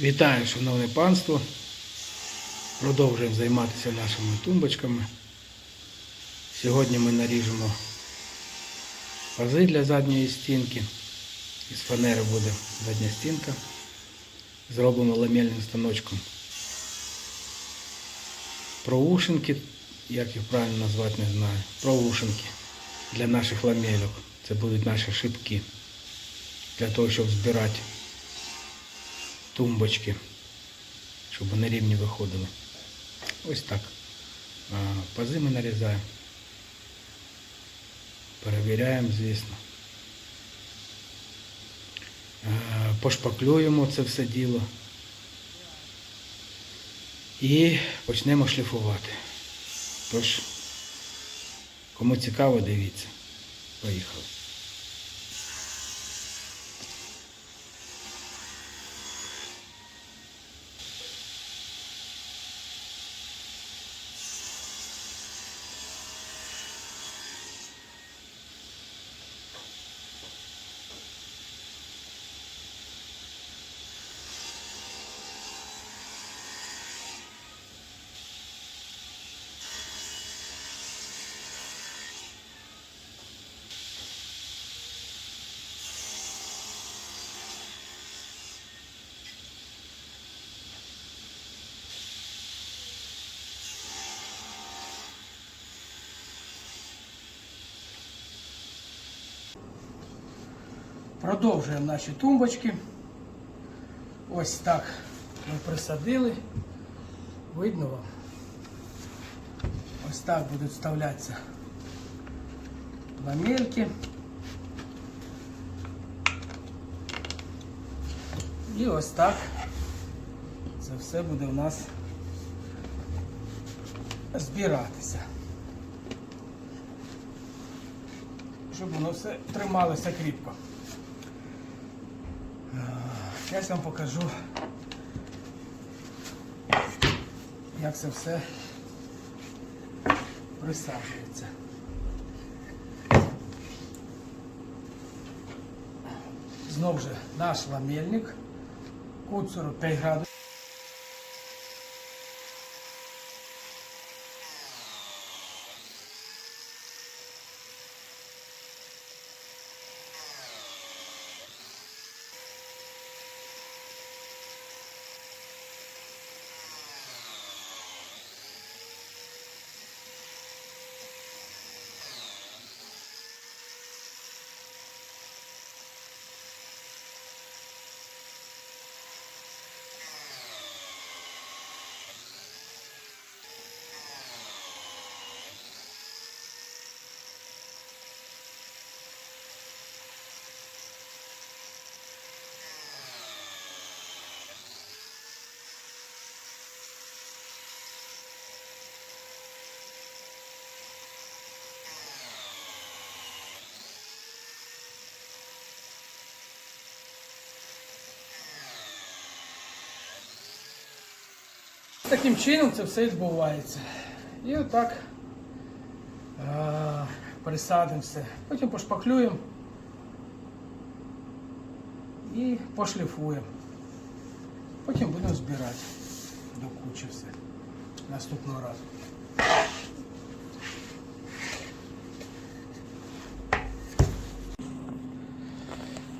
Вітаю, шановне панство. Продовжуємо займатися нашими тумбочками. Сьогодні ми наріжемо пази для задньої стінки. Із фанери буде задня стінка. Зроблено ламельним станочком. Проушинки, як їх правильно назвати, не знаю. Проушинки для наших ламельок. Це будуть наші шипки. Для того, щоб збирати тумбочки, щоб вони рівні виходили. Ось так. А, Пази ми нарізаємо. Перевіряємо, звісно. Пошпаклюємо це все діло. І почнемо шліфувати. Тож, кому цікаво, дивіться. Поїхали. Продовжуємо наші тумбочки. Ось так ми присадили. Видно вам? Ось так будуть вставлятися ламельки. І ось так це все буде у нас збиратися. Щоб воно все трималося кріпко. Зараз вам покажу, як це все присаджується. Знову ж наш ламельник, кут 45 градусів. Таким чином це все відбувається. І отак е, присадимо все. Потім пошпаклюємо і пошліфуємо. Потім будемо збирати до кучі все наступного разу.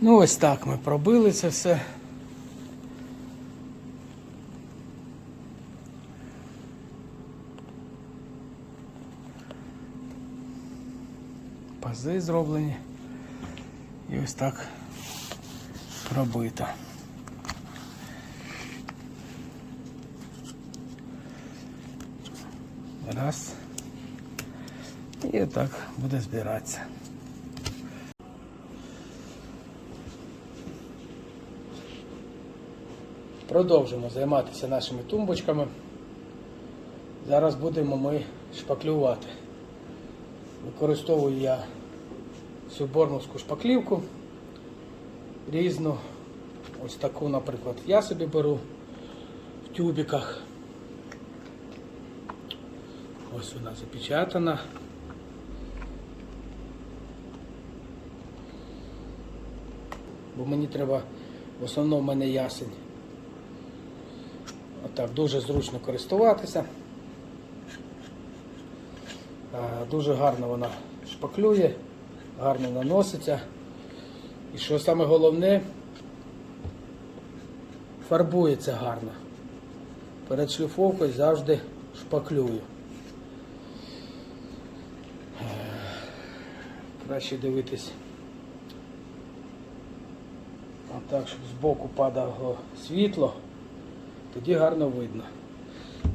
Ну ось так ми пробили це все. Пази зроблені. І ось так пробито. Раз. І отак буде збиратися. Продовжимо займатися нашими тумбочками. Зараз будемо ми шпаклювати. Використовую я цю бормовську шпаклівку різну. Ось таку, наприклад, я собі беру в тюбіках. Ось вона запечатана. Бо мені треба, в основному в мене ясень Так, дуже зручно користуватися. Дуже гарно вона шпаклює, гарно наноситься. І що саме головне, фарбується гарно. Перед шліфовкою завжди шпаклюю. Краще дивитись. Так, щоб збоку падало світло, тоді гарно видно.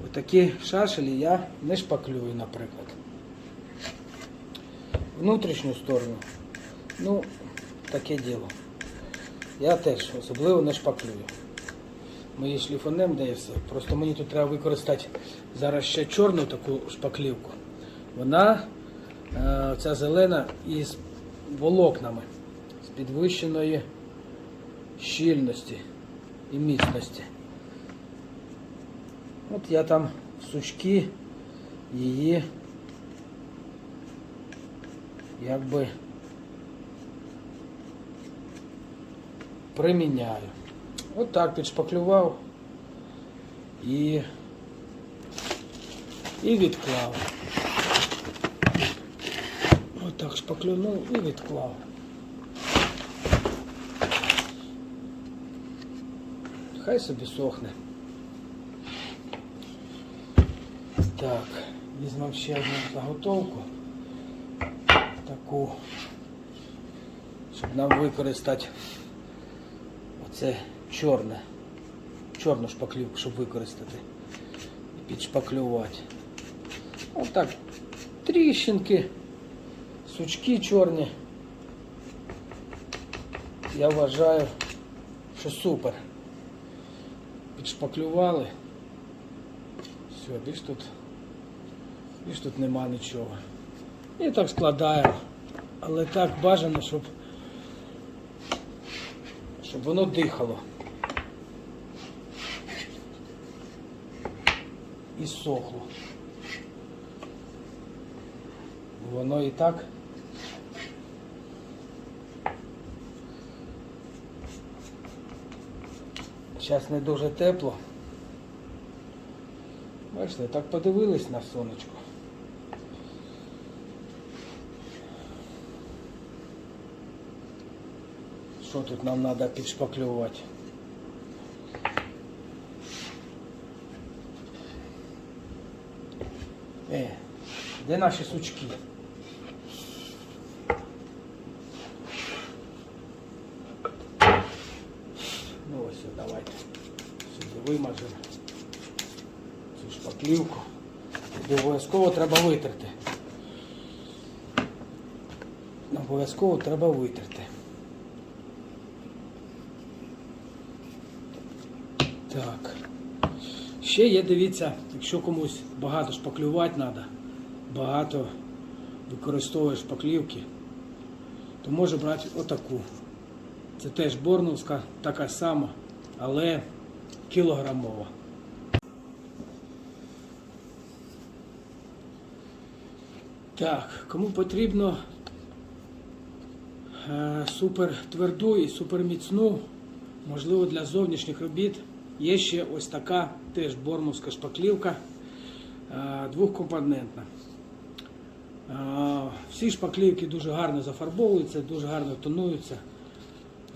Отакі шашелі я не шпаклюю, наприклад. Внутрішню сторону, ну, таке діло. Я теж особливо не шпаклюю. Ми її шліфанем дає все. Просто мені тут треба використати зараз ще чорну таку шпаклівку. Вона, е, ця зелена, із волокнами, з підвищеної щільності і міцності. От я там в сучки її якби приміняю. От так підшпаклював і, і відклав. От так шпаклюнув і відклав. Хай собі сохне. Так, візьмемо ще одну заготовку. Таку, щоб нам використати оце чорне, чорну шпаклівку, щоб використати і підшпаклювати. Отак, тріщинки, сучки чорні. Я вважаю, що супер. Підшпаклювали. Все, більш тут, більш тут нема нічого. І так складаємо. Але так бажано, щоб, щоб воно дихало. І сохло. Воно і так. Зараз не дуже тепло. Бачите, так подивились на сонечко. Що тут нам треба підшпаклювати? Е, де наші сучки? Ну ось, давайте. Сюди вимажемо цю шпаклівку. Обов'язково треба витерти. Обов'язково треба витерти. Так. Ще є, дивіться, якщо комусь багато шпаклювати треба, багато використовує шпаклівки, то може брати отаку. Це теж борновська, така сама, але кілограмова. Так, кому потрібно е, супер тверду і супер міцну, можливо, для зовнішніх робіт, є ще ось така теж бормовська шпаклівка е, двохкомпонентна. Е, всі шпаклівки дуже гарно зафарбовуються, дуже гарно тонуються.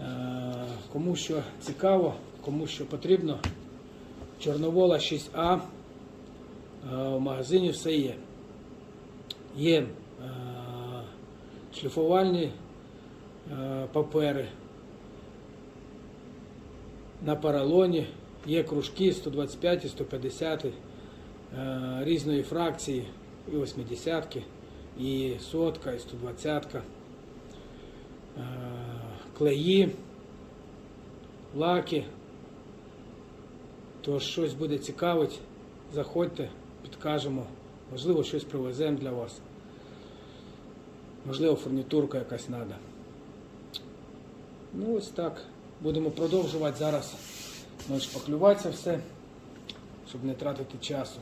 Е, Кому що цікаво, кому що потрібно, Чорновола 6А е, в магазині все є. Є шліфувальні папери на поролоні, є кружки 125 і 150 е, різної фракції, і 80 і сотка, і 120 е, клеї, лаки. То щось буде цікавить, заходьте, підкажемо. Можливо, щось привеземо для вас. Можливо, фурнітурка якась треба. Ну ось так. Будемо продовжувати зараз Ну і шпаклюватися все, щоб не тратити часу.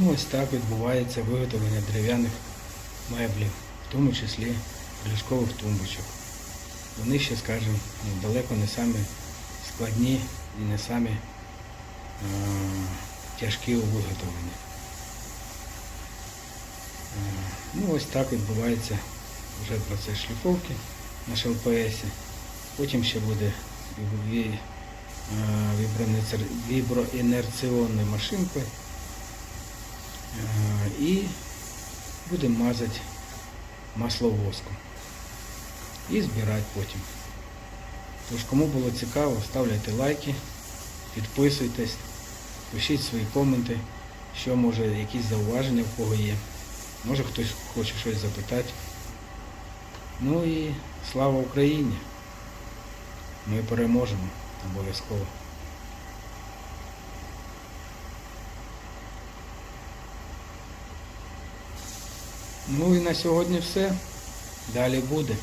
Ну, ось так відбувається виготовлення дерев'яних меблів, в тому числі ліжкових тумбочок. Вони ще, скажімо, ну, далеко не самі складні і не самі е, тяжкі у виготовленні. Е, Ну, ось так відбувається вже процес шліфовки на ШЛПС. Потім ще буде ві- вібронецер- віброінерціонною машинкою. Е, І будемо мазати масло воском. І збирати потім. Тож, кому було цікаво, ставляйте лайки, підписуйтесь, пишіть свої коменти, що може, якісь зауваження в кого є. Може хтось хоче щось запитати. Ну і слава Україні! Ми переможемо обов'язково. Ну і на сьогодні все. Далі буде.